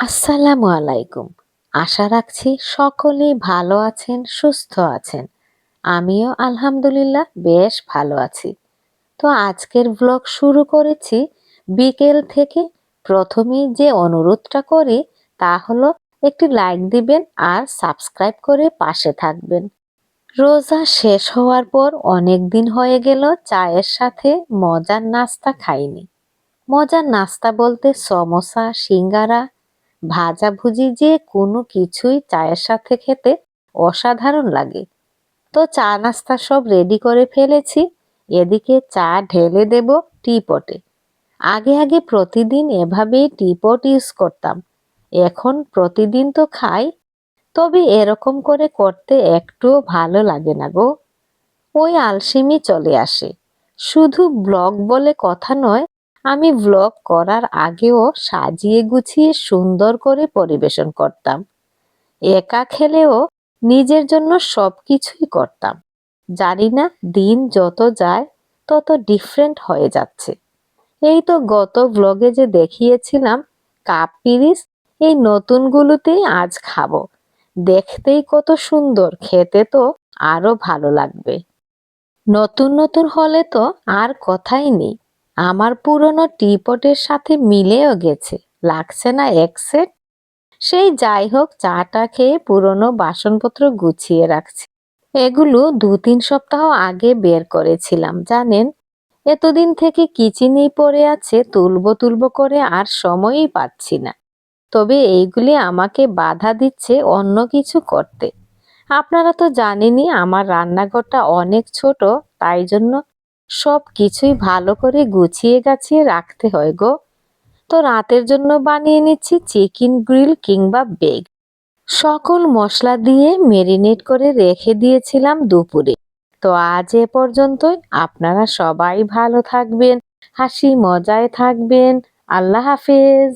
আসসালামু আলাইকুম। আশা রাখছি সকলে ভালো আছেন, সুস্থ আছেন। আমিও আলহামদুলিল্লাহ বেশ ভালো আছি। তো আজকের ব্লগ শুরু করেছি বিকেল থেকে। প্রথমেই যে অনুরোধটা করি তা হলো একটি লাইক দিবেন আর সাবস্ক্রাইব করে পাশে থাকবেন। রোজা শেষ হওয়ার পর অনেক দিন হয়ে গেল চায়ের সাথে মজার নাস্তা খাইনি। মজার নাস্তা বলতে সমোসা, সিঙ্গারা ভাজাভুজি যে কোনো কিছুই চায়ের সাথে খেতে অসাধারণ লাগে। তো চা নাস্তা সব রেডি করে ফেলেছি। এদিকে চা ঢেলে দেব টি পটে আগে আগে প্রতিদিন এভাবেই টি পট ইউজ করতাম। এখন প্রতিদিন তো খাই। তবে এরকম করে করতে একটুও ভালো লাগে না গো। ওই আলসেমি চলে আসে। শুধু ব্লগ বলে কথা নয় আমি ব্লগ করার আগেও সাজিয়ে গুছিয়ে সুন্দর করে পরিবেশন করতাম। একা খেলেও নিজের জন্য সব কিছুই করতাম। জানি না দিন যত যায়, তত ডিফারেন্ট হয়ে যাচ্ছে। এই তো গত ব্লগে যে দেখিয়েছিলাম, কাপ পিরিস, এই নতুনগুলোতেই আজ খাব। দেখতেই কত সুন্দর, খেতে তো আরও ভালো লাগবে। নতুন নতুন হলে তো আর কথাই নেই। আমার পুরনো টিপটের সাথে মিলেও গেছে। লাগছে না এক সেট? সেই যাই হোক, চাটা খেয়ে পুরনো বাসনপত্র গুছিয়ে রাখছি। এগুলো দু তিন সপ্তাহ আগে বের করেছিলাম, জানেন? এতদিন থেকে কিচেনেই পড়ে আছে, তুলবো তুলবো করে আর সময়ই পাচ্ছি না। তবে এইগুলি আমাকে বাধা দিচ্ছে অন্য কিছু করতে। আপনারা তো জানেনই, আমার রান্নাঘরটা অনেক ছোট, তাই জন্য সব কিছুই ভালো করে গুছিয়ে গাছিয়ে রাখতে হয় গো। তো রাতের জন্য বানিয়ে নিচ্ছি চিকেন গ্রিল কিংবা বেগ। সকল মশলা দিয়ে মেরিনেট করে রেখে দিয়েছিলাম দুপুরে। তো আজ এ পর্যন্তই। আপনারা সবাই ভালো থাকবেন, হাসি মজায় থাকবেন। আল্লাহ হাফেজ।